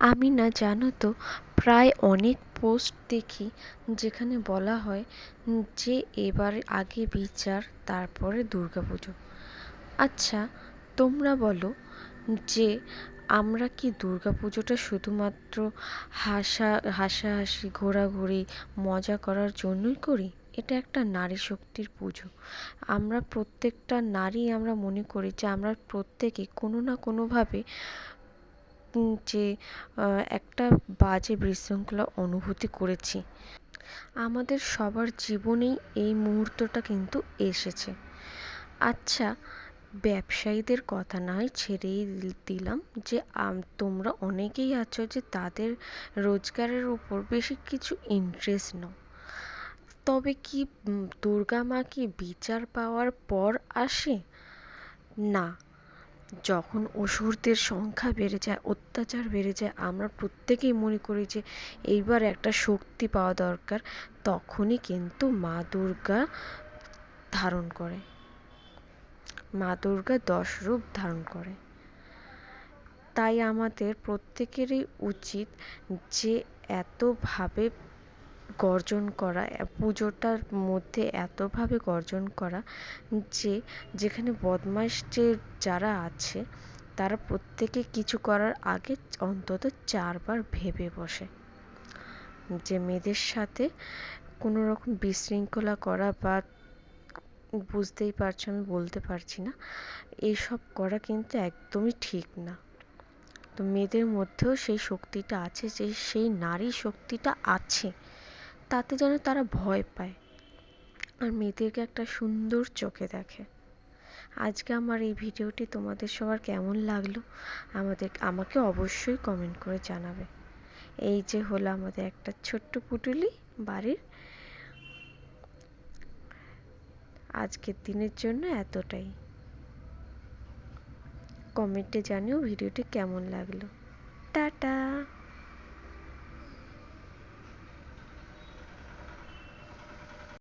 আমি না জানো তো, প্রায় অনেক পোস্ট দেখি যেখানে বলা হয় যে এবার আগে বিচার, তারপরে দুর্গা পুজো আচ্ছা তোমরা বলো যে আমরা কি দুর্গা পুজোটা শুধুমাত্র হাসা, হাসাহাসি, ঘোরাঘুরি, মজা করার জন্যই করি? এটা একটা নারী শক্তির পুজো। আমরা প্রত্যেকটা নারী আমরা মনে করি যে আমরা প্রত্যেকে কোনো না কোনোভাবে যে একটা বাজে বিশৃঙ্খলা অনুভূতি করেছি। আমাদের সবার জীবনেই এই মুহূর্তটা কিন্তু এসেছে। আচ্ছা ব্যবসায়ীদের কথা না হয় ছেড়েই দিলাম যে তোমরা অনেকেই আছো যে, তাদের রোজগারের উপর বেশি কিছু ইন্টারেস্ট নাও। তবে কি দুর্গা মা কি বিচার পাওয়ার পর আসে? না। যখন অসুরদের সংখ্যা বেড়ে যায়, অত্যাচার বেড়ে যায়, আমরা প্রত্যেকেই মনে করি যে এইবার একটা শক্তি পাওয়া দরকার, তখনই কিন্তু মা দুর্গা ধারণ করে। মা দুর্গা দশ রূপ ধারণ করে। তাই আমাদের প্রত্যেকেরই উচিত যে এতভাবে গর্জন করা, পুজোটার মধ্যে এতভাবে গর্জন করা যে, যেখানে বদমাইশ যে যারা আছে, তারা প্রত্যেকে কিছু করার আগে অন্তত চারবার ভেবে বসে যে মেয়েদের সাথে কোনো রকম বিশৃঙ্খলা করা বা বুঝতেই পারছ আমি বলতে পারছি না এইসব করা কিন্তু একদমই ঠিক না। তো মেয়েদের মধ্যেও সেই শক্তিটা আছে, যে সেই নারী শক্তিটা আছে। তাতে যেন তারা ভয় পায়। আর মেয়েদেরকে একটা সুন্দর চোখে দেখে। আজকে আমার এই ভিডিওটি তোমাদের সবার কেমন লাগল, আমাদের, আমাকে অবশ্যই কমেন্ট করে জানাবে। এই যে হলো আমাদের একটা ছোট্ট পুটুলি বাড়ির আজকের দিনের জন্য এতটাই। কমেন্টে জানিও ভিডিওটি কেমন লাগল। টাটা!